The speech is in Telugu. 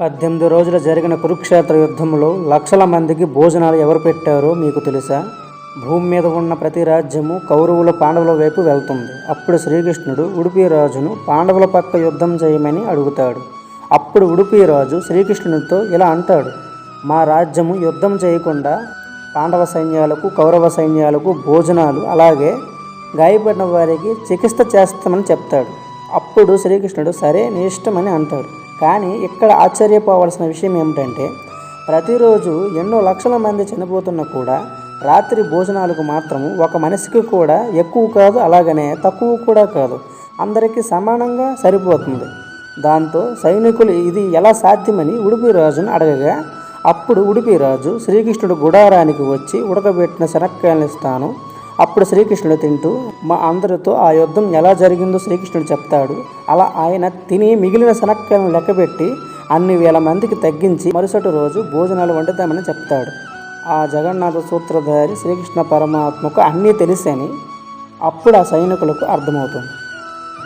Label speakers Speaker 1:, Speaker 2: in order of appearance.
Speaker 1: పద్దెనిమిది రోజులు జరిగిన కురుక్షేత్ర యుద్ధంలో లక్షల మందికి భోజనాలు ఎవరు పెట్టారో మీకు తెలుసా? భూమి మీద ఉన్న ప్రతి రాజ్యము కౌరవుల పాండవుల వైపు వెళ్తుంది. అప్పుడు శ్రీకృష్ణుడు ఉడిపి రాజును పాండవుల పక్క యుద్ధం చేయమని అడుగుతాడు. అప్పుడు ఉడిపి రాజు శ్రీకృష్ణునితో ఇలా అంటాడు మా రాజ్యము యుద్ధం చేయకుండా పాండవ సైన్యాలకు కౌరవ సైన్యాలకు భోజనాలు అలాగే గాయపడిన వారికి చికిత్స చేస్తామని చెప్తాడు. అప్పుడు శ్రీకృష్ణుడు సరే నీ ఇష్టమని అంటాడు. కానీ ఇక్కడ ఆశ్చర్యపోవాల్సిన విషయం ఏమిటంటే ప్రతిరోజు ఎన్నో లక్షల మంది చనిపోతున్నా కూడా రాత్రి భోజనాలకు మాత్రము ఒక మనిషికి కూడా ఎక్కువ కాదు అలాగనే తక్కువ కూడా కాదు. అందరికీ సమానంగా సరిపోతుంది. దాంతో సైనికులు ఇది ఎలా సాధ్యమని ఉడిపి రాజును అడగగా అప్పుడు ఉడిపి రాజు శ్రీకృష్ణుడు గుడారానికి వచ్చి ఉడకబెట్టిన శనక్కాయలను ఇస్తాను అప్పుడు శ్రీకృష్ణుడు తింటూ మా అందరితో ఆ యుద్ధం ఎలా జరిగిందో శ్రీకృష్ణుడు చెప్తాడు. అలా ఆయన తిని మిగిలిన శనక్కాయలను లెక్కబెట్టి అన్ని వేల మందికి తగ్గించి మరుసటి రోజు భోజనాలు వండుతామని చెప్తాడు. ఆ జగన్నాథ సూత్రధారి శ్రీకృష్ణ పరమాత్మకు అన్నీ తెలిసని అప్పుడు ఆ సైనికులకు అర్థమవుతుంది.